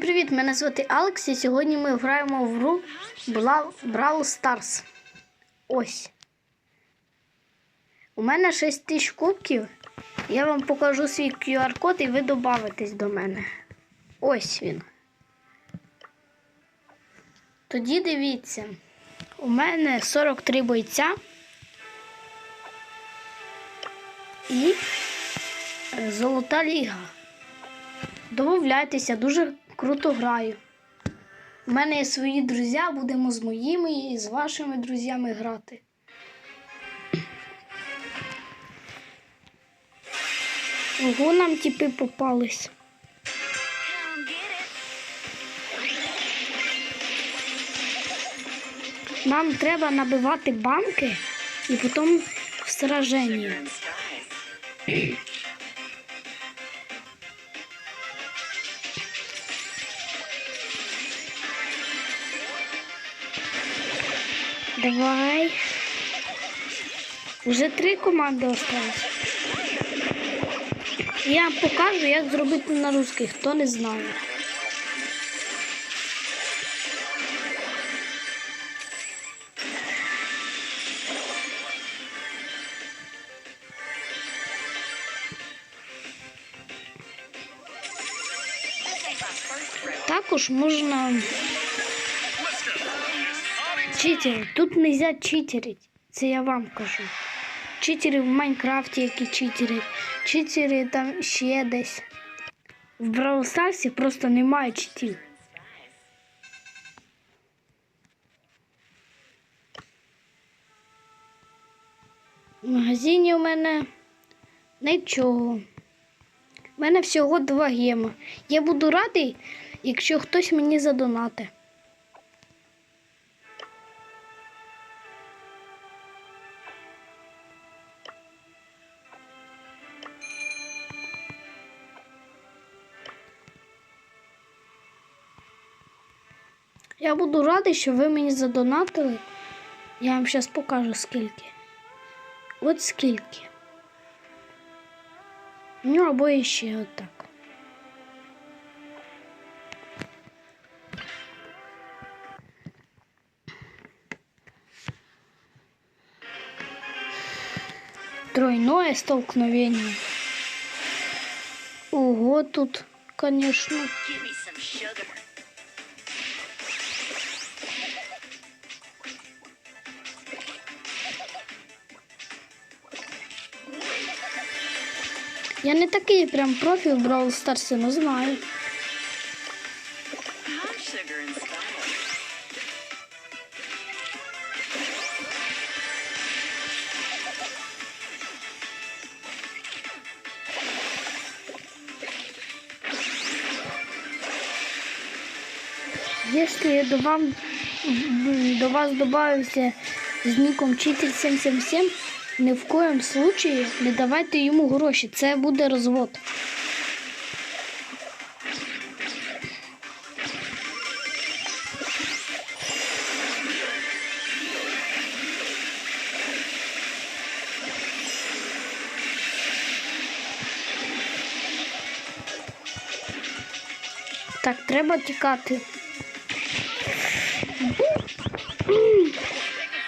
Всім привіт! Мене звати Алекс і сьогодні ми граємо в гру Brawl Stars. Ось. У мене 6 тисяч кубків. Я вам покажу свій QR-код і ви добавитесь до мене. Ось він. Тоді дивіться. У мене 43 бойця. І золота ліга. Домовляйтеся, дуже круто граю. У мене є свої друзі, будемо з моїми і з вашими друзями грати. Ого, нам тіпи попались. Нам треба набивати банки і потім в сраженні. Давай. Уже три команди осталось. Я покажу, як зробити на русский, хто не знає. Також можна читери. Тут не можна читерити. Це я вам кажу. Читери в Майнкрафті, які читери, читери там ще десь. В Brawl Stars просто немає читів. В магазині у мене нічого. У мене всього два гема. Я буду радий, якщо хтось мені задонати. Я буду радий, що ви мені задонатили. Я вам зараз покажу скільки. От скільки. Ну, або ще отак. Тройное столкновение. Ого, тут, конечно. Я не такий прям профі в Brawl Stars, но знаю. Если я до, вам, до вас добавився з ніком Читель 777, ні в коєму случаї не давайте йому гроші. Це буде розвод. Так, треба тікати.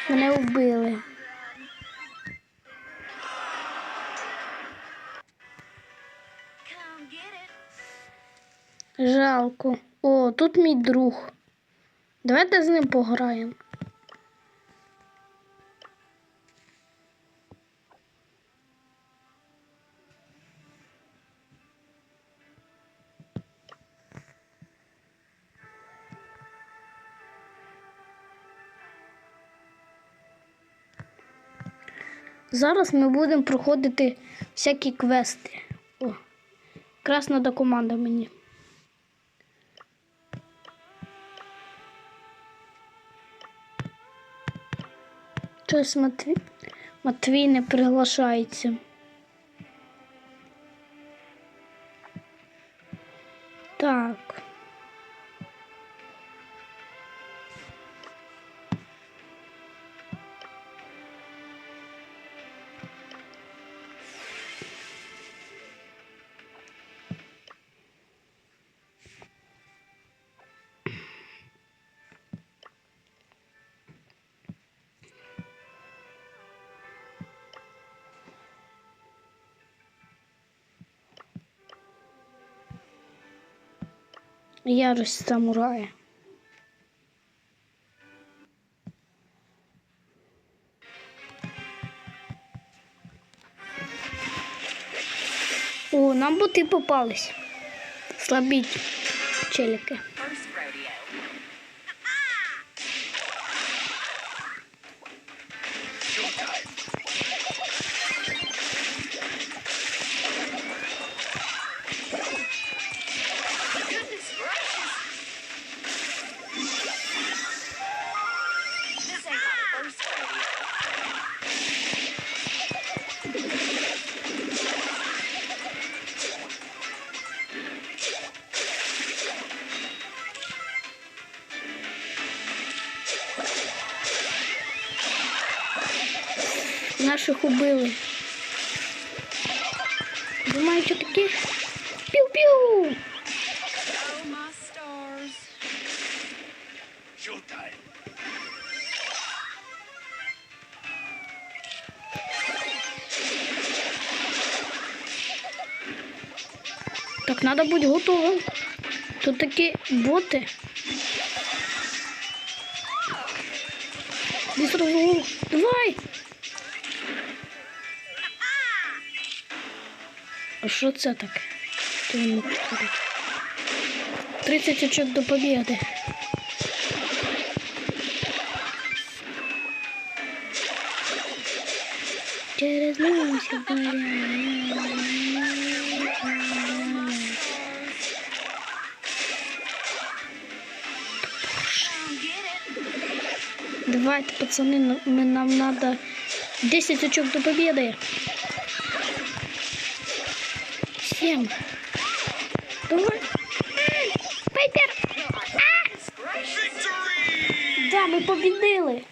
Мене вбили. Жалко. О, тут мій друг. Давайте з ним пограємо. Зараз ми будемо проходити всякі квести. О, якраз надо команда мені. Щось Матвій, Матвій не приглашається. Ярость самурая. О, нам боти попались. Слабіть челіки. Наших убили. Думаю, що таке? Піу-піу! Так, треба бути готовим. Тут такі боти. Іди. Давай! А що це таке? Що він творить? 30 очок до побіди. Через носик Come get it. Давайте, пацаны, ну- мы, нам надо 10 очок до победы. 7. Давай. Ай, Пайпер! Да, ми spice.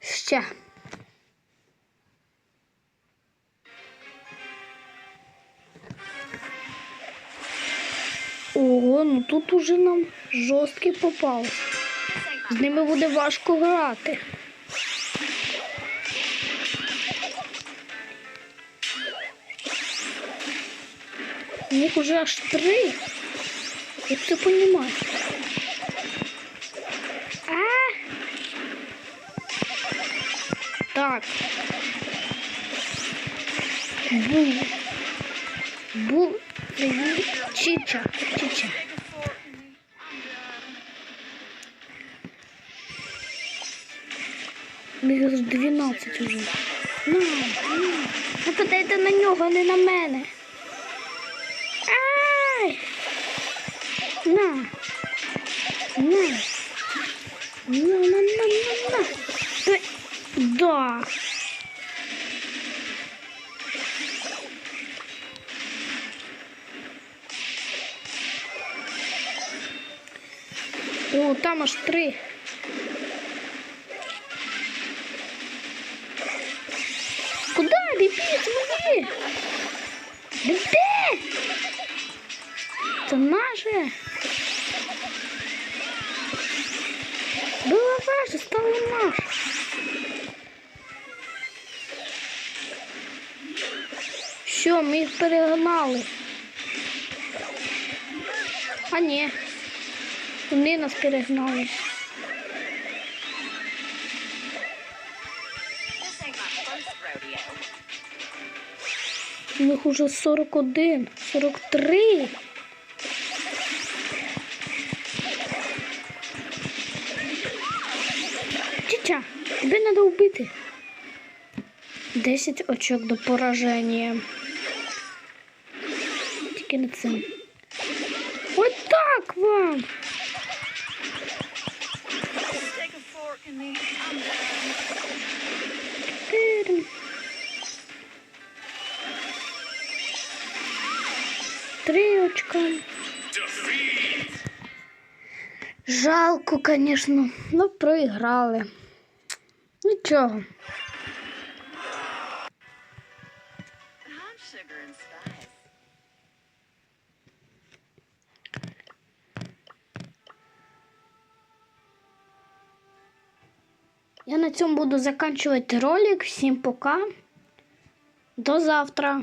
Ще. Тут уже нам жорсткий попав. З ними буде важко грати. У них уже аж три. Як ти розумієш? А? Так. Бу. Бу. Чича. Чича. Done. 12 уже. На, на. Нападайте на нього, а не на мене. Ай! На. На. На, на, на, на, на. Да. О, там аж три. Мені? Де? Це наше. Було ваше, стало наше. Все, ми їх перегнали. А ні. Вони нас перегнали. У них уже 41, 43. Чича, тебе треба вбити. 10 очок до пораження. Тільки не цим. Ось так вам. кусочка. Жалко, конечно, но проиграли. Нічого. Я на цьому буду заканчувати ролик. Всім пока. До завтра.